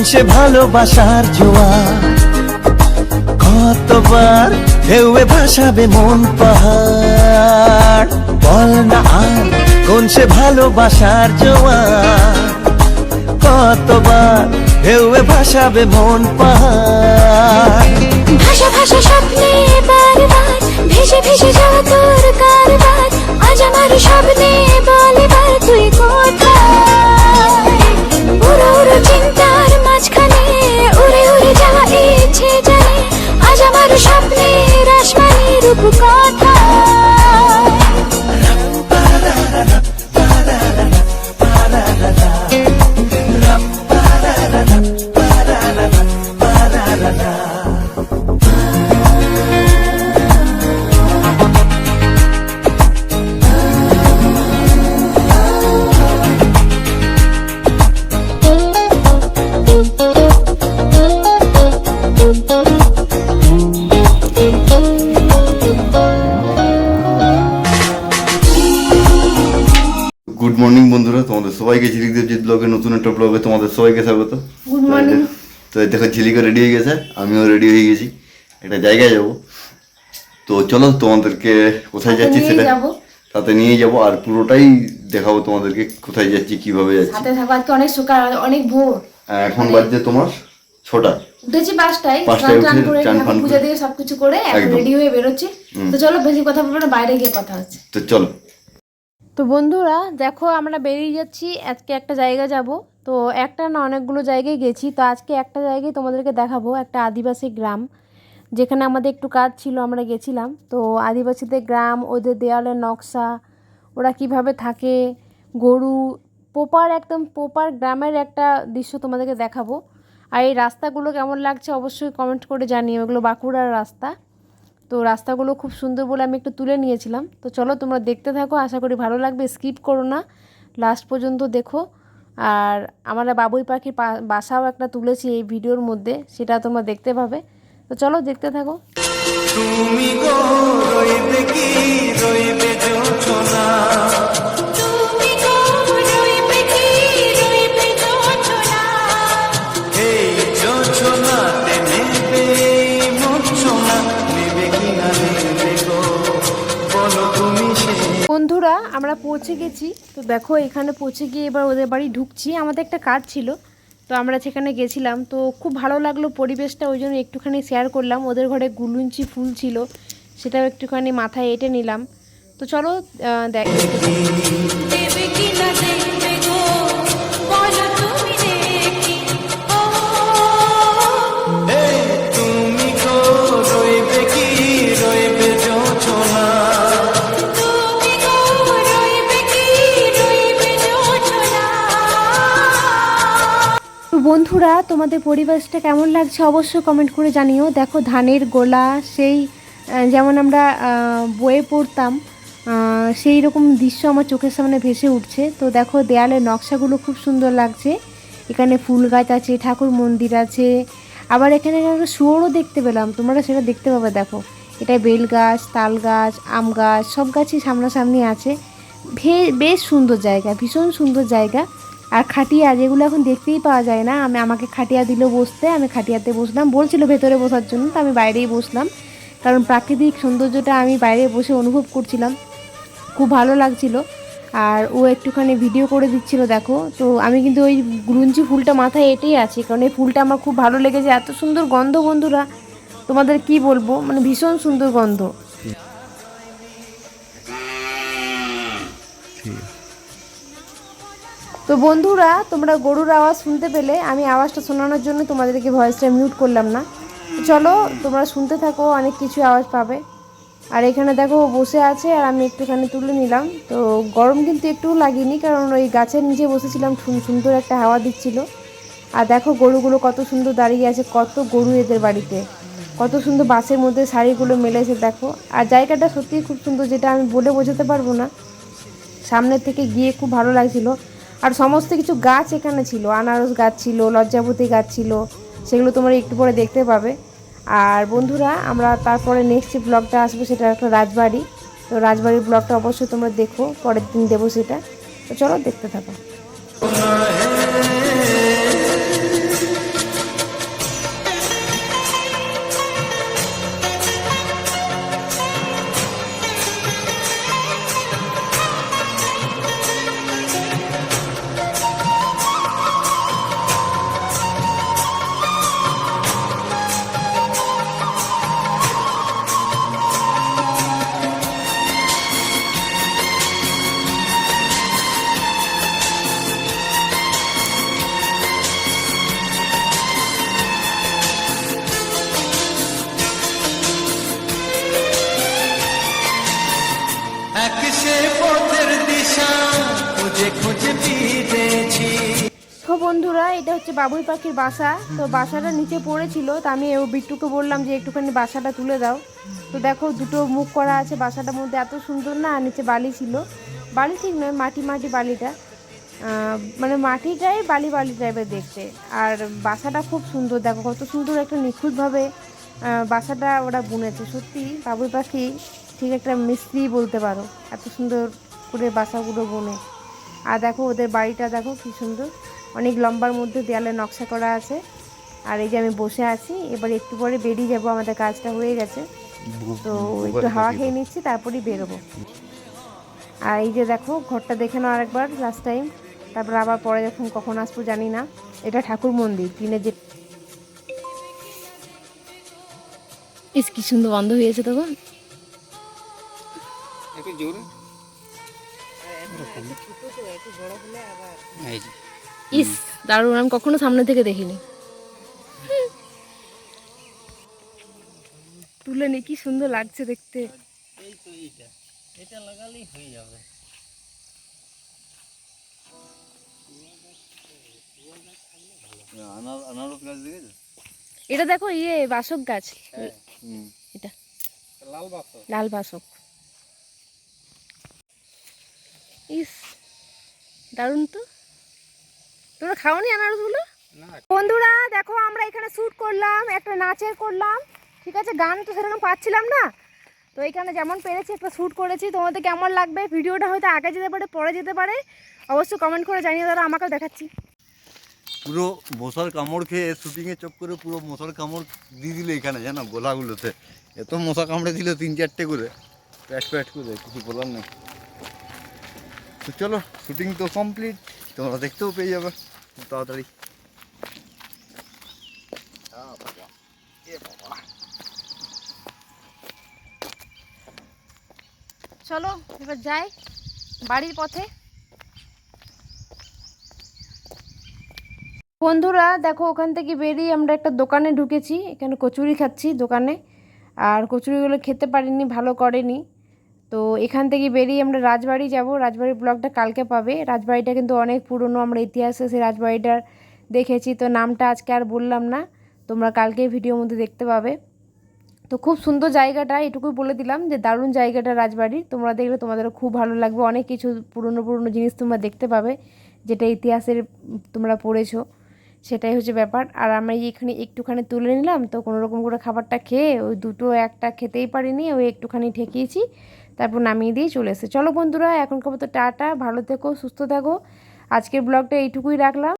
কোন ভালোবাসার জোয়া কতবার ঢেউয়ে ভাসাবে মন পাহাড়। বল না আর কোন সে ভালোবাসার জোয়া কতবার ঢেউয়ে ভাসাবে মন পাহাড়। গুড মর্নিং বন্ধুরা তোমাদের সবাইকে ঝিলিক দেবজিৎ ব্লগে নতুন একটা ব্লগে তোমাদের সবাইকে স্বাগত। গুড মর্নিং তো দেখো ঝিলিকা রেডি হয়ে গেছে আমিও রেডি হয়ে গেছি। একটা জায়গায় যাব। তো চলো তোমাদেরকে কোথায় যাচ্ছি সেটা সাথে নিয়ে যাব আর পুরোটাই দেখাবো তোমাদেরকে কোথায় যাচ্ছি কীভাবে যাচ্ছি। হাতে থাকো আজকে অনেক সকাল অনেক ভোর। এখন বাজছে তোমার ছটা। উঠেছি পাঁচটায় স্নান করে পূজা দিয়ে সবকিছু করে। রেডি হয়ে বেরোচ্ছি। তো চলো বেশি কথা বলব না বাইরে গিয়ে কথা হচ্ছে। তো চলো। তো বন্ধুরা, দেখো আমরা বেরিয়ে যাচ্ছি, আজকে একটা জায়গা যাব। তো একটা না অনেকগুলো জায়গায় গেছি, তো আজকে একটা জায়গায় তোমাদেরকে দেখাবো, একটা আদিবাসী গ্রাম। যেখানে আমাদের একটু কাজ ছিল, আমরা গেছিলাম। তো আদিবাসীদের গ্রাম, ওদের দেওয়ালের নকশা, ওরা কীভাবে থাকে, গরু পোপার একদম পোপার গ্রামের একটা দৃশ্য তোমাদেরকে দেখাবো। আর এই রাস্তাগুলো কেমন লাগছে, অবশ্যই কমেন্ট করে জানিও, এগুলো বাঁকুড়ার রাস্তা। তো রাস্তাগুলো খুব সুন্দর বলে আমি একটু তুলে নিয়েছিলাম। তো চলো তোমরা দেখতে থাকো, আশা করি ভালো লাগবে স্কিপ করো না। লাস্ট পর্যন্ত দেখো। আর আমরা বাবুই পাখির বাসাও একটা তুলেছি এই ভিডিওর মধ্যে, সেটা তোমরা দেখতে পাবে। তো চলো দেখতে থাকো। তুমি রইবে কি? রইবে আমরা পৌঁছে গেছি। তো দেখো, এখানে পৌঁছে গিয়ে এবার ওদের বাড়ি ঢুকছি। আমাদের একটা কাজ ছিল, তো আমরা সেখানে গেছিলাম। তো খুব ভালো লাগল পরিবেশটা, ওই জন্য একটুখানি শেয়ার করলাম। ওদের ঘরে গুলুঞ্চি ফুল ছিল, সেটাও একটুখানি মাথায় এঁটে নিলাম। তো চলো দেখ তোমাদের পরিবেশটা কেমন লাগছে অবশ্যই কমেন্ট করে জানিও। দেখো ধানের গোলা, সেই যেমন আমরা বইয়ে পড়তাম সেই রকম দৃশ্য আমার চোখের সামনে ভেসে উঠছে। তো দেখো দেয়ালের নকশাগুলো খুব সুন্দর লাগছে। এখানে ফুল গাছ আছে, ঠাকুর মন্দির আছে। আবার এখানে একটা শুয়োরও দেখতে পেলাম, তোমরা সেটা দেখতে পাবে, দেখো। এটা বেল গাছ, তাল গাছ, আম গাছ, সব গাছই সামনাসামনি আছে। বেশ সুন্দর জায়গা, ভীষণ সুন্দর জায়গা। আর খাটিয়া যেগুলো এখন দেখতেই পাওয়া যায় না, আমি আমাকে খাটিয়া দিল বসতে, আমি খাটিয়াতে বসলাম, বলছিল ভেতরে বসার জন্য, তো আমি বাইরেই বসলাম। কারণ প্রাকৃতিক সৌন্দর্যটা আমি বাইরে বসে অনুভব করছিলাম, খুব ভালো লাগছিল। আর ও একটুখানি ভিডিও করে দিচ্ছিল, দেখো। তো আমি কিন্তু ওই গুরুঞ্চি ফুলটা মাথায় এঁটেই আছি, কারণ এই ফুলটা আমার খুব ভালো লেগেছে, এত সুন্দর গন্ধ বন্ধুরা, তোমাদের কি বলব? মানে ভীষণ সুন্দর গন্ধ। তো বন্ধুরা, তোমরা গরুর আওয়াজ শুনতে পেলে, আমি আওয়াজটা শোনানোর জন্য তোমাদেরকে ভয়েসটা মিউট করলাম না। চলো, তোমরা শুনতে থাকো, অনেক কিছু আওয়াজ পাবে। আর এখানে দেখো বসে আছে, আর আমি একটুখানি তুলে নিলাম। তো গরম কিন্তু একটুও লাগেনি, কারণ ওই গাছের নিচে বসেছিলাম, সুন- সুন্দর একটা হাওয়া দিচ্ছিল। আর দেখো, গরুগুলো কত সুন্দর দাঁড়িয়ে আছে, কত গরু এদের বাড়িতে। কত সুন্দর বাসের মধ্যে শাড়িগুলো মেলেছে, দেখো। আর জায়গাটা সত্যিই খুব সুন্দর, যেটা আমি বলে বোঝাতে পারব না। সামনের থেকে গিয়ে খুব ভালো লাগছিল। আর সমস্ত কিছু গাছ এখানে ছিল, আনারস গাছ ছিল, লজ্জাবতী গাছ ছিল, সেগুলো তোমরা একটু পরে দেখতে পাবে। আর বন্ধুরা, আমরা তারপরে নেক্সট যে ব্লগটা আসবে সেটা একটা রাজবাড়ি। তো রাজবাড়ির ব্লগটা অবশ্যই তোমরা দেখো, পরের দিন দেবো সেটা। তো চলো দেখতে থাকো। বন্ধুরা, এটা হচ্ছে বাবুই পাখির বাসা। তো বাসাটা নিচে পড়েছিল, তো আমি ও বিট্টুকে বললাম যে একটুখানি বাসাটা তুলে দাও। তো দেখো, দুটো মুখ করা আছে বাসাটার মধ্যে, এত সুন্দর না, আর নিচে বালি ছিল। বালি ঠিক নয়, মাটি মাটি বালিটা। মানে মাটিটাই বালি বালি টাইপের দেখতে। আর বাসাটা খুব সুন্দর, দেখো কত সুন্দর একটা নিখুঁতভাবে বাসাটা ওরা বুনেছে। সত্যি, বাবুই পাখি ঠিক একটা মিস্ত্রি বলতে পারো। এত সুন্দর করে বাসাগুলো বোনে। আর দেখো ওদের বাড়িটা দেখো কি সুন্দর। অনেক লম্বার মধ্যে দেয়ালে নকশা করা আছে। আর এই যে আমি বসে আছি এবার একটু পরে বেরিয়ে যাব আমাদের কাজটা হয়ে গেছে। তো একটু হাওয়া খেয়ে নিচ্ছি তারপরেই বেরোবো। আর এই যে দেখো ঘরটা দেখে নাও আরেকবার লাস্ট টাইম তারপর আবার পরে যখন কখন আসব জানি না। এটা ঠাকুর মন্দির টিনের যে ইস কি সুন্দর বন্ধ হয়েছে তখন। একটু জোরে? ইস দারুণ আমি কখনো সামনে থেকে দেখিনি। তুলে নি কি সুন্দর লাগছে দেখতে। এই তো এইটা। এটা লাগালেই হয়ে যাবে। আনারস গাছ দেখেছ? এটা দেখো ইয়ে বাসক গাছ। হুম। এটা। লাল বাস লাল বাসক। ইস দারুণ তো। তোমরা খাওনি আনারসগুলো? বন্ধুরা দেখো আমরা এখানে শ্যুট করলাম একটা নাচের করলাম। ঠিক আছে গান তো সেরকম পাচ্ছিলাম না। তো এখানে যেমন পেরেছি একটা শ্যুট করেছি। তোমাদের কেমন লাগবে? ভিডিওটা হয়তো আগে যেতে পারে পরে যেতে পারে। অবশ্যই কমেন্ট করে জানিয়ে দাদা আমাকেও দেখাচ্ছি। পুরো মশার কামড় খেয়ে শুটিংয়ের চক্করে পুরো মশার কামড় দিয়ে দিল এখানে জানো গোলাগুলোতে। এত মশা কামড়ে দিল তিন চারটে করে। প্যাট প্যাট করে কিছু বলার নেই। তো চলো শুটিং তো কমপ্লিট তোমরা দেখতেও পেয়ে যাবে। তাড়াতাড়ি। চলো, এবার যাই বাড়ির পথে। বন্ধুরা, দেখো, ওখান থেকে বেরিয়ে আমরা একটা দোকানে ঢুকেছি। এখানে কচুরি খাচ্ছি দোকানে। আর কচুরিগুলো খেতে পারিনি, ভালো করেনি। তো এখান থেকে বেরিয়ে আমরা রাজবাড়ি যাব। রাজবাড়ির ব্লগটা কালকে পাবে। রাজবাড়িটা কিন্তু অনেক পুরনো, আমরা ইতিহাসে সেই রাজবাড়িটার দেখেছি। তো নামটা আজকে আর বললাম না, তোমরা কালকে ভিডিওর মধ্যে দেখতে পাবে। তো খুব সুন্দর জায়গাটা, এটুকুই বলে দিলাম যে দারুণ জায়গাটা রাজবাড়ির তোমরা দেখলে তোমাদেরও খুব ভালো লাগবে। অনেক কিছু পুরনো পুরনো জিনিস তোমরা দেখতে পাবে, যেটা ইতিহাসের তোমরা পড়েছো। সেটাই হচ্ছে ব্যাপার। আর এই এখানে একটুখানি তুলে নিলাম। তো কোনো রকম করে খাবারটা খেয়ে ওই দুটো একটা খেতেই পারিনি, ওই একটুখানি ঠেকিয়েছি। তারপর নামিয়ে দিয়ে চলে এসে চলো বন্ধুরা এখন খবর তো টাটা, ভালো থেকো, সুস্থ থাকো। আজকের ব্লগটা এইটুকুই রাখলাম।